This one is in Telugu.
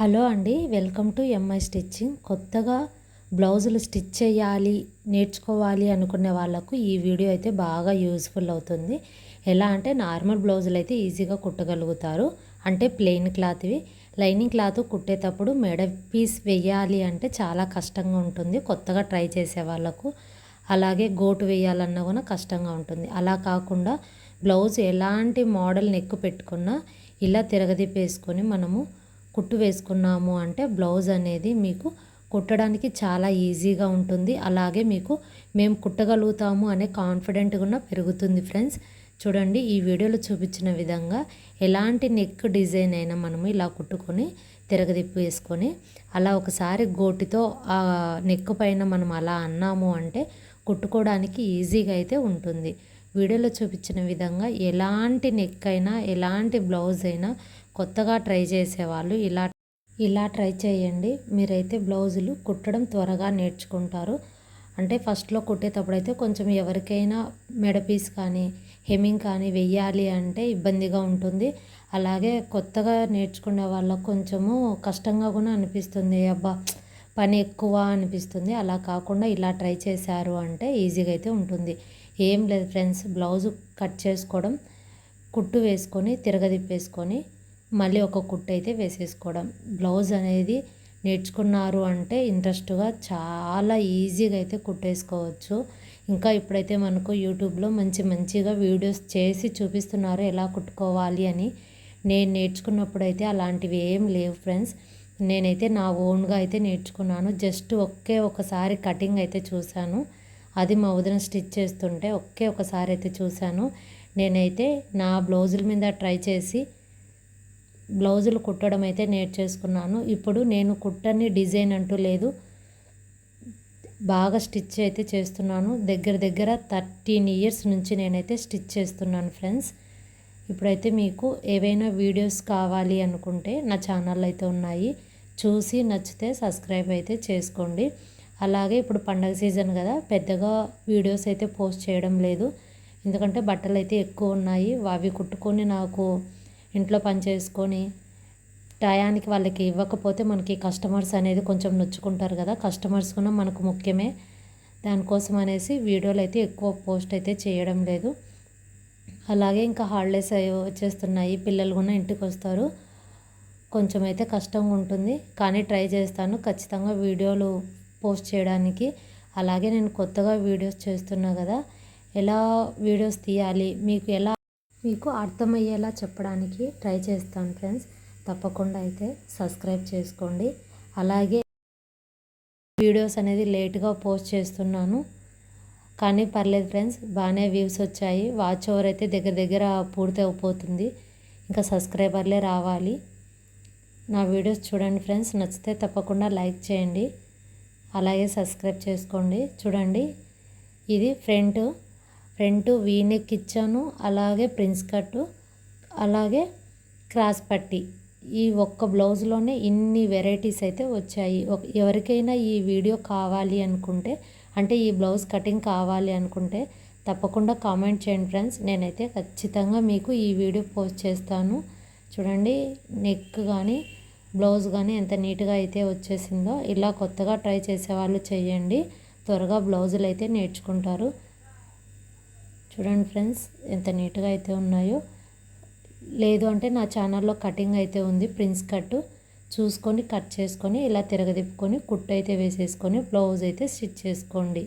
హలో అండి వెల్కమ్ టు ఎంఐ స్టిచ్చింగ్ కొత్తగా బ్లౌజులు స్టిచ్ చేయాలి నేర్చుకోవాలి అనుకునే వాళ్ళకు ఈ వీడియో అయితే బాగా యూస్ఫుల్ అవుతుంది. ఎలా అంటే నార్మల్ బ్లౌజులు అయితే ఈజీగా కుట్టగలుగుతారు. అంటే ప్లెయిన్ క్లాత్వి లైనింగ్ క్లాత్ కుట్టేటప్పుడు మెడ పీస్ వేయాలి అంటే చాలా కష్టంగా ఉంటుంది. కొత్తగా ట్రై చేసే వాళ్ళకు అలాగే గోటు వేయాలన్నా కూడా కష్టంగా ఉంటుంది. అలా కాకుండా బ్లౌజ్ ఎలాంటి మోడల్ నెక్కు పెట్టుకున్నా ఇలా తిరగదిప్పేసుకొని మనము కుట్టు వేసుకున్నాము అంటే బ్లౌజ్ అనేది మీకు కుట్టడానికి చాలా ఈజీగా ఉంటుంది. అలాగే మీకు మేము కుట్టగలుగుతాము అనే కాన్ఫిడెంట్ కూడా పెరుగుతుంది ఫ్రెండ్స్ చూడండి ఈ వీడియోలో చూపించిన విధంగా ఎలాంటి నెక్ డిజైన్ అయినా మనము ఇలా కుట్టుకొని తిరగదిప్పు వేసుకొని అలా ఒకసారి గోటితో ఆ నెక్ పైన మనం అలా అన్నాము అంటే కుట్టుకోవడానికి ఈజీగా అయితే ఉంటుంది. వీడియోలో చూపించిన విధంగా ఎలాంటి నెక్ అయినా ఎలాంటి బ్లౌజ్ అయినా కొత్తగా ట్రై చేసేవాళ్ళు ఇలా ఇలా ట్రై చేయండి. మీరైతే బ్లౌజులు కుట్టడం త్వరగా నేర్చుకుంటారు. అంటే ఫస్ట్లో కుట్టేటప్పుడు అయితే కొంచెం ఎవరికైనా మెడపీస్ కానీ హెమ్మింగ్ కానీ వెయ్యాలి అంటే ఇబ్బందిగా ఉంటుంది. అలాగే కొత్తగా నేర్చుకునే వాళ్ళకు కొంచెము కష్టంగా కూడా అనిపిస్తుంది. అబ్బా పని ఎక్కువ అనిపిస్తుంది. అలా కాకుండా ఇలా ట్రై చేశారు అంటే ఈజీగా అయితే ఉంటుంది. ఏం లేదు ఫ్రెండ్స్. బ్లౌజు కట్ చేసుకోవడం కుట్టు వేసుకొని తిరగదిప్పేసుకొని మళ్ళీ ఒక కుట్టు అయితే వేసేసుకోవడం. బ్లౌజ్ అనేది నేర్చుకున్నారు అంటే ఇంట్రెస్ట్గా చాలా ఈజీగా అయితే కుట్టేసుకోవచ్చు. ఇంకా ఇప్పుడైతే మనకు యూట్యూబ్లో మంచి మంచిగా వీడియోస్ చేసి చూపిస్తున్నారు ఎలా కుట్టుకోవాలి అని. నేను నేర్చుకున్నప్పుడు అయితే అలాంటివి ఏం లేవు ఫ్రెండ్స్. నేనైతే నా ఓన్గా అయితే నేర్చుకున్నాను. జస్ట్ ఒకే ఒకసారి కటింగ్ అయితే చూశాను. అది మా వదిన స్టిచ్ చేస్తుంటే ఒకే ఒకసారి అయితే చూశాను. నేనైతే నా బ్లౌజుల మీద ట్రై చేసి బ్లౌజులు కుట్టడం అయితే నేర్చేసుకున్నాను. ఇప్పుడు నేను కుట్టని డిజైన్ అంటూ లేదు. బాగా స్టిచ్ అయితే చేస్తున్నాను. దగ్గర దగ్గర థర్టీన్ ఇయర్స్ నుంచి నేనైతే స్టిచ్ చేస్తున్నాను ఫ్రెండ్స్. ఇప్పుడైతే మీకు ఏవైనా వీడియోస్ కావాలి అనుకుంటే నా ఛానల్ అయితే ఉన్నాయి. చూసి నచ్చితే సబ్స్క్రైబ్ అయితే చేసుకోండి. అలాగే ఇప్పుడు పండగ సీజన్ కదా పెద్దగా వీడియోస్ అయితే పోస్ట్ చేయడం లేదు. ఎందుకంటే బట్టలు అయితే ఎక్కువ ఉన్నాయి. అవి కుట్టుకొని నాకు ఇంట్లో పని చేసుకొని టయానికి వాళ్ళకి ఇవ్వకపోతే మనకి కస్టమర్స్ అనేది కొంచెం నొచ్చుకుంటారు కదా కస్టమర్స్ కూడా మనకు ముఖ్యమే. దానికోసం అనేసి వీడియోలు అయితే ఎక్కువ పోస్ట్ అయితే చేయడం లేదు. అలాగే ఇంకా హాలిడేస్ వచ్చేస్తున్నాయి. పిల్లలు కూడా ఇంటికి వస్తారు. కొంచెం అయితే కష్టంగా ఉంటుంది. కానీ ట్రై చేస్తాను. ఖచ్చితంగా వీడియోలు పోస్ట్ చేయడానికి. అలాగే నేను కొత్తగా వీడియోస్ చేస్తున్నా కదా ఎలా వీడియోస్ తీయాలి మీకు ఎలా మీకు అర్థమయ్యేలా చెప్పడానికి ట్రై చేస్తాను ఫ్రెండ్స్. తప్పకుండా అయితే సబ్స్క్రైబ్ చేసుకోండి. అలాగే వీడియోస్ అనేది లేట్గా పోస్ట్ చేస్తున్నాను. కానీ పర్లేదు ఫ్రెండ్స్ బాగానే వ్యూస్ వచ్చాయి. వాచ్ ఓవర్ అయితే దగ్గర దగ్గర పూర్తి అయిపోతుంది. ఇంకా సబ్స్క్రైబర్లే రావాలి. నా వీడియోస్ చూడండి ఫ్రెండ్స్. నచ్చితే తప్పకుండా లైక్ చేయండి. అలాగే సబ్స్క్రైబ్ చేసుకోండి. చూడండి ఇది ఫ్రంట్ ఫ్రంట్ వీనెక్ ఇచ్చాను అలాగే ప్రిన్స్ కట్టు అలాగే క్రాస్ పట్టి. ఈ ఒక్క బ్లౌజ్లోనే ఇన్ని వెరైటీస్ అయితే వచ్చాయి. ఎవరికైనా ఈ వీడియో కావాలి అనుకుంటే అంటే ఈ బ్లౌజ్ కటింగ్ కావాలి అనుకుంటే తప్పకుండా కామెంట్ చేయండి ఫ్రెండ్స్. నేనైతే ఖచ్చితంగా మీకు ఈ వీడియో పోస్ట్ చేస్తాను. చూడండి నెక్ కానీ బ్లౌజ్ కానీ ఎంత నీట్గా అయితే వచ్చేసిందో ఇలా కొత్తగా ట్రై చేసేవాళ్ళు చేయండి. త్వరగా బ్లౌజులు అయితే నేర్చుకుంటారు. చూడండి ఫ్రెండ్స్ ఎంత నీట్గా అయితే ఉన్నాయో. లేదు అంటే నా ఛానల్లో కటింగ్ అయితే ఉంది ప్రిన్స్ కట్ చూసుకొని కట్ చేసుకొని ఇలా తిరగదిప్పుకొని కుట్టు అయితే వేసేసుకొని బ్లౌజ్ అయితే స్టిచ్ చేసుకోండి.